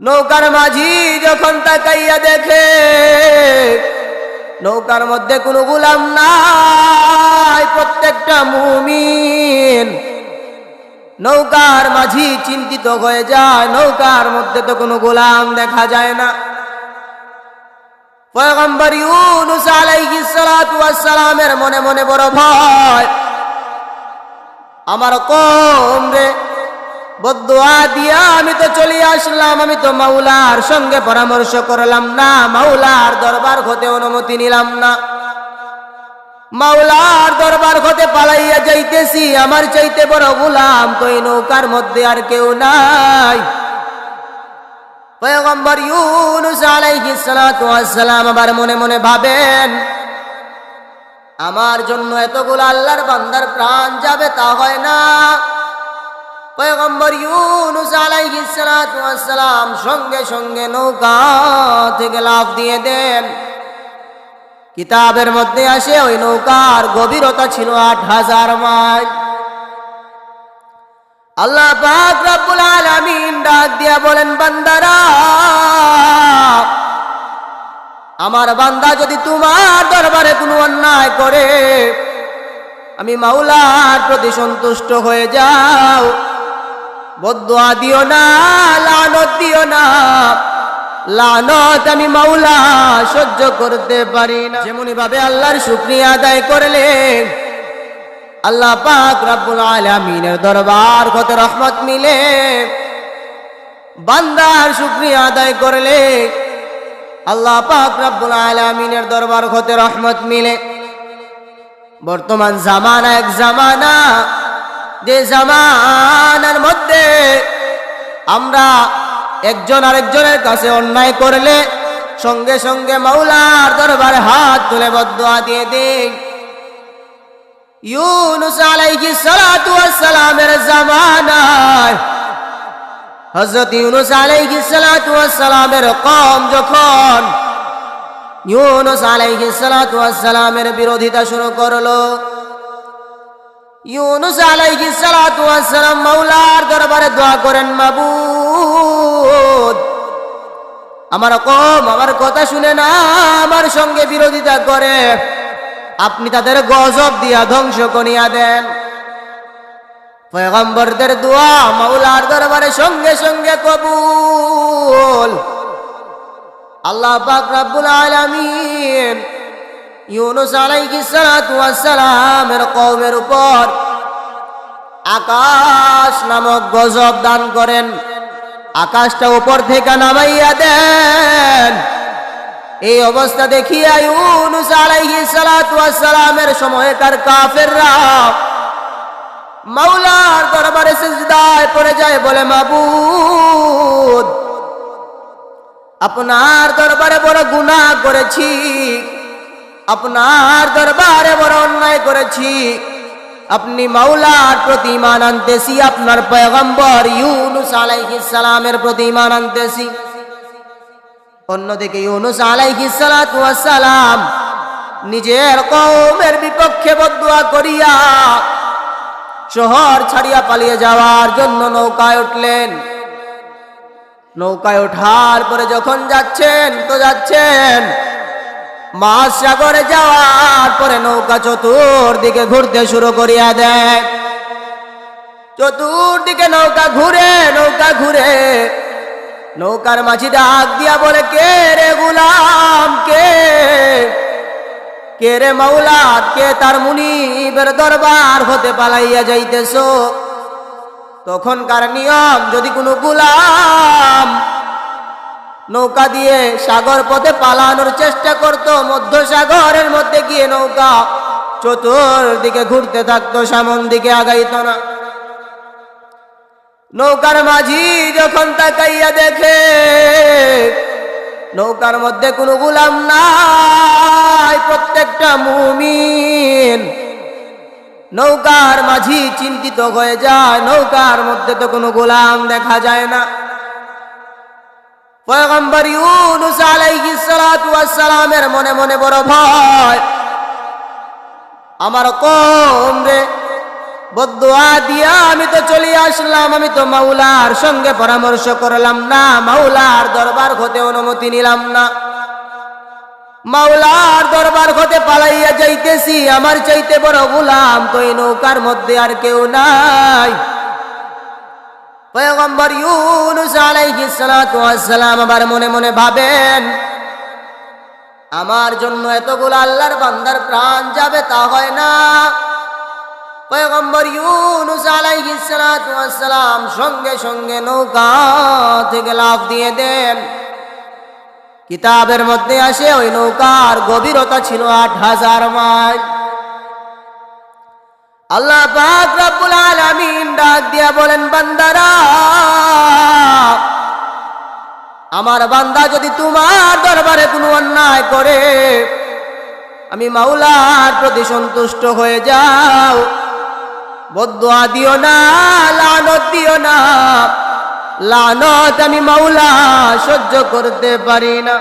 নৌকার মাঝি যখন তাকাইয়া দেখে, নৌকার মধ্যে কোনো গুলাম নাই, প্রত্যেকটা মুমিন। নৌকার মাঝি চিন্তিত হয়ে যায়, নৌকার মধ্যে তো কোনো গোলাম দেখা যায় না। পয়গম্বর ইউনুস আলাইহিস মনে মনে বড় ভয়, আমার কম রে। বদুয়া দিয়া আমি তো চলে আসলাম, আমি তো মাওলার সঙ্গে পরামর্শ করলাম না, মাওলার দরবার হতে অনুমতি নিলাম না। মাওলার দরবার হতে পালাইয়া যাইতেছি, আমার চাইতে বড় গুলাম তো এই নৌকার মধ্যে আর কেউ নাই। পয়গম্বর ইউনুস আলাইহিস সালাতু ওয়াস সালাম আবার মনে মনে ভাবেন, আমার জন্য এতগুলো আল্লাহর বান্দার প্রাণ যাবে তা হয় না। পয়গম্বর ইউনুস আলাইহিস সালাতু ওয়াস সালাম সঙ্গে সঙ্গে নৌকা থেকে লাফ দিয়ে দেন। কিতাবের মধ্যে আসে ওই নৌকার গভীরতা ছিল আট হাজার মাইল। আল্লাহ পাক রব্বুল আলামিন ডাক দিয়া বলেন, বান্দারা, আমার বান্দা যদি তোমার দরবারে কোনো অন্যায় করে, আমি মাওলার প্রতি সন্তুষ্ট হয়ে যাও। বদুয়া দিও না, লানত দিও না। লানত আমি মাওলা সহ্য করতে পারি না। যেমনি ভাবে আল্লাহর শুক্রিয়া আদায় করলে আল্লাহ পাক রব্বুল আলামিনের দরবার কত রহমত মিলে বান্দার শুক্রিয়া আদায় করলে আল্লাহ পাক রব্বুল আলামিনের দরবার হতে রহমত মিলে বর্তমান জামানা এক জামানা যে জামানার মধ্যে আমরা একজন আরেকজনের কাছে অন্যায় করলে সঙ্গে সঙ্গে মাওলার দরবারে হাত তুলে বদুয়া দিয়ে দিই ইউনুস আলাইহিস সালাতু সালামের জামানায় হযরত ইউনুস আলাইহিস সালাতু সালামের কওম যখন ইউনুস আলাইহিস সালাতু সালামের বিরোধিতা শুরু করল ইউনুস আলাইহিস সালাতু ওয়াসসালাম মাওলার দরবারে দোয়া করেন, মাবুদ, আমার কম আমার কথা শুনে না, আমার সঙ্গে বিরোধিতা করে। আপনি তাদের গজব দিয়া ধ্বংস করিয়া দেন। পয়গম্বরদের দোয়া মাওলার দরবারে সঙ্গে সঙ্গে কবুল। আল্লাহ পাক রব্বুল আলামিন ইউনুস আলাইহিস সালাতু ওয়াস সালামের কওমের উপর আকাশ নামক গজব দান করেন। আকাশটা উপর থেকে নামাইয়া দেন। এই অবস্থা দেখিয়া ইউনুস আলাইহিস সালাতু ওয়াস সালামের সময়কার কাফেররা মাওলার দরবারে সিজদায় পড়ে যায় বলে, মাবুদ, আপনার দরবারে বড় গুনাহ করেছি। আপনার দরবারে বড় অন্যায় করেছি। আপনি মাওলার প্রতি ইমান আনতেছি, আপনার পয়গম্বর ইউনুস আলাইহিস সালামের প্রতি ইমান আনতেছি। অন্যদিকে ইউনুস আলাইহিস সালাতু সালাম নিজের কওমের বিপক্ষে বদুয়া করিয়া শহর ছাড়িয়া পালিয়ে যাওয়ার জন্য নৌকায় উঠলেন। নৌকায় ওঠার পরে যখন যাচ্ছেন, তো যাচ্ছেন মাছ সাগরে যাওয়ার পরে নৌকা চতুর্দিকে ঘুরতে শুরু করিয়া দেয়। চতুর্দিকে নৌকা ঘুরে নৌকা ঘুরে, নৌকার মাঝি ডাক দিয়া বলে, কে রে গুলাম? কে? কে রে মাওলাদ? কে তার মুনিবের দরবার হতে পালাইয়া যাইতেছ? তখনকার নিয়ম, যদি কোনো গুলাম নৌকা দিয়ে সাগর পথে পালানোর চেষ্টা করত, মধ্য সাগরের মধ্যে গিয়ে নৌকা চতুর্দিকে ঘুরতে থাকতো, সামন দিকে আগাইত না। নৌকার মাঝি যখন তাকাইয়া দেখে, নৌকার মধ্যে কোনো গুলাম নাই, প্রত্যেকটা মুমিন। নৌকার মাঝি চিন্তিত হয়ে যায়, নৌকার মধ্যে তো কোনো গোলাম দেখা যায় না। পয়গম্বর ইউনুস আলাইহিস সালাতু ওয়াস সালামের মনে মনে বড় ভয় আমার কম রে। বদুয়া দিয়া আমি তো চলে আসলাম, আমি তো মাওলার সঙ্গে পরামর্শ করলাম না, মাওলার দরবার হতে অনুমতি নিলাম না। মাওলার দরবার হতে পালাইয়া যাইতেছি, আমার চাইতে বড় গুলাম তো এই নৌকার মধ্যে আর কেউ নাই। পয়গম্বর ইউনুস আলাইহিস সালাতু ওয়াসসালাম আবার মনে মনে ভাবেন, আমার জন্য এতগুলো আল্লাহর বান্দার প্রাণ যাবে তা হয় না। পয়গম্বর ইউনুস আলাইহিস সালাতু ওয়াসসালাম সঙ্গে সঙ্গে নৌকা থেকে লাফ দিয়ে দেন। কিতাবের মধ্যে আসে, ওই নৌকার গভীরতা ছিল আট হাজার মাইল। আল্লাহ পাক রব্বুল দিয়া বলেন, বান্দারা, আমার বান্দা যদি তোমার দরবারে কোনো অন্যায় করে, আমি মাওলার প্রতি সন্তুষ্ট হয়ে যাও। বদুয়া দিও না, লানত দিও না। লানত আমি মাওলা সহ্য করতে পারি না।